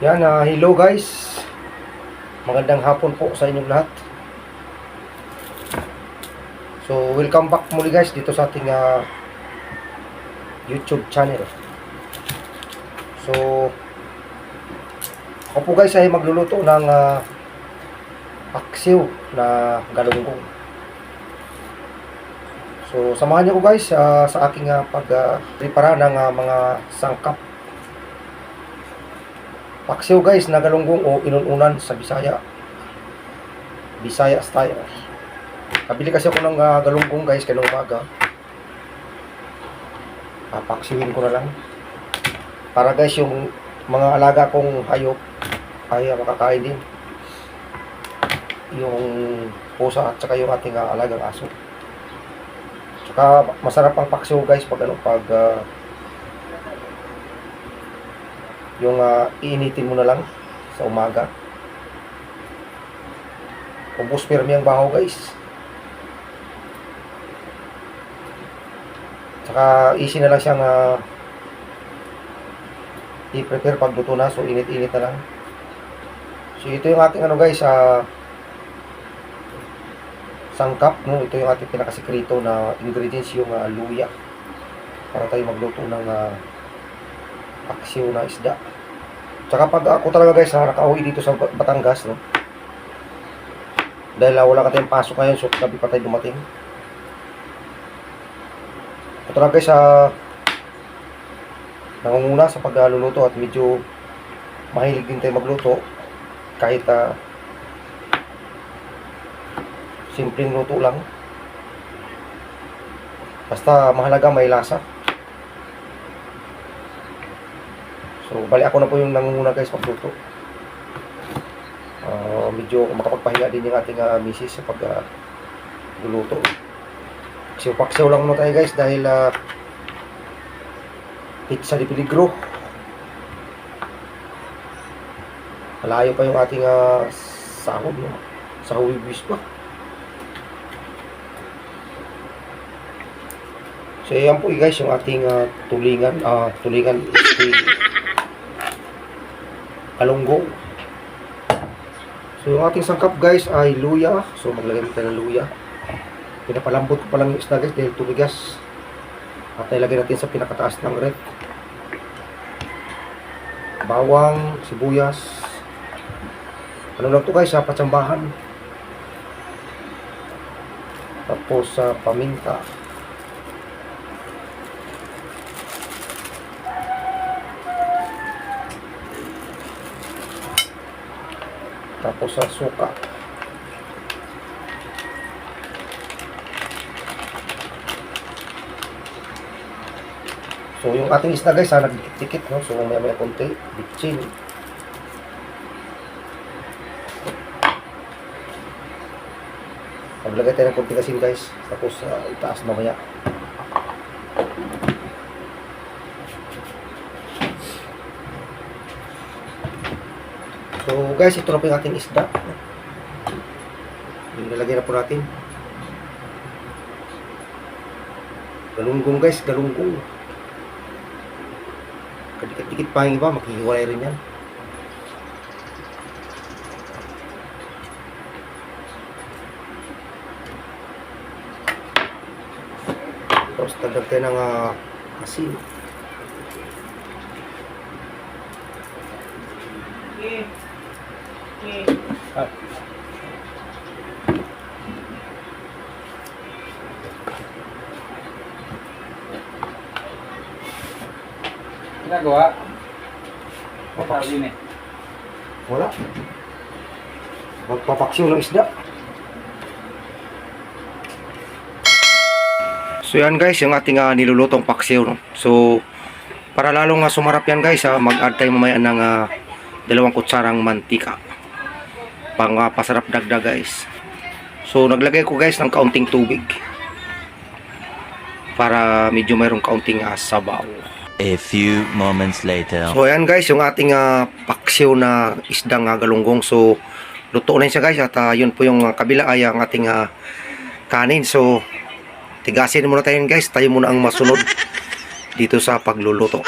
Yan, ah, hello guys. Magandang hapon po sa inyong lahat. So, welcome back muli guys dito sa ating ah, YouTube channel. So, ako po guys ay magluluto ng ah, paksiw na galunggong. So, samahan niyo ko guys ah, sa aking ah, pag-prepara ng ah, mga sangkap Paksiw guys na galunggong o inununan sa Bisaya. Bisaya style. Kabili kasi ako ng ah, galunggong guys kanong umaga. Papaksiwin ko na lang. Para guys yung mga alaga kong hayop ay ah, makakain din. Yung pusa at saka yung ating ah, alagang aso. Tsaka masarap ang paksiw guys pag ano pag ah, yung ah, iinitin mo na lang sa umaga. Ubus pirmi ang baho guys. Tsaka easy na lang siyang ah, i-prepare pag luto na. So init-init na lang. So ito yung ating ano guys, ah, sangkap. No? Ito yung ating pinakasikreto na ingredients yung ah, luya. Para tayo magluto ng ah, paksiw na isda. Tsaka pag ako talaga guys, nakauwi dito sa Ba- Batangas, no? Dahil ah, wala ka tayong pasok ngayon, so gabi pa tayo dumating. Ito talaga guys, ah, nangunguna sa pagluluto at medyo mahilig din tayo magluto kahit ah, simpleng luto lang. Basta mahalaga may lasa. So, bali ako na po yung nangunguna guys magluto. Ah, medyo makapagpahinga din yung ating uh, misis sa pag uh, luluto. Paksaw lang muna tayo guys dahil uh, pizza di peligro. Malayo pa yung ating uh, sahod no? Sa huwibis pa. So, yan po guys yung ating uh, tulingan. ah tulingan is kalunggo. So yung ating sangkap guys ay luya. So maglagay tayo ng luya. Pinapalambot ko pa lang yung isda guys dahil tumigas. At ilagay natin sa pinakataas ng rep. Bawang, sibuyas. Ano lang to guys sa patsambahan. Tapos sa paminta. Tapos sa suka. So yung ating isda guys, ha, nagdikit-dikit, no? So maya maya konti, bitchin. Paglagay tayo ng konti kasi guys, tapos uh, itaas mamaya. So guys, ito na po yung ating isda. Nilalagay na po natin. Galunggong guys, galunggong. Kadikit-dikit pa yung iba, makihiwalay rin yan. Tapos dagdag tayo ng uh, asin. Ginagawa? Papaksi na eh. Wala. Magpapaksiw ng isda. So yan guys, yung ating ah, nilulutong paksiw. No? So, para lalong uh, sumarap yan guys, ah, mag-add tayo mamaya ng ah, dalawang kutsarang mantika. Pang ah, pasarap dagdag guys. So, naglagay ko guys ng kaunting tubig. Para medyo mayroong kaunting ah, sabaw. A few moments later. So ayan guys, yung ating ah, paksiw na isdang uh, galunggong. So luto na siya guys at ah, yun po yung ah, kabila ay ang ating ah, kanin. So tigasin muna tayo guys. Tayo muna ang masunod dito sa pagluluto.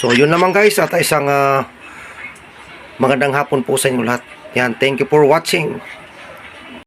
So yun naman guys at isang ah, Magandang hapon po sa inyo lahat. Yan, thank you for watching.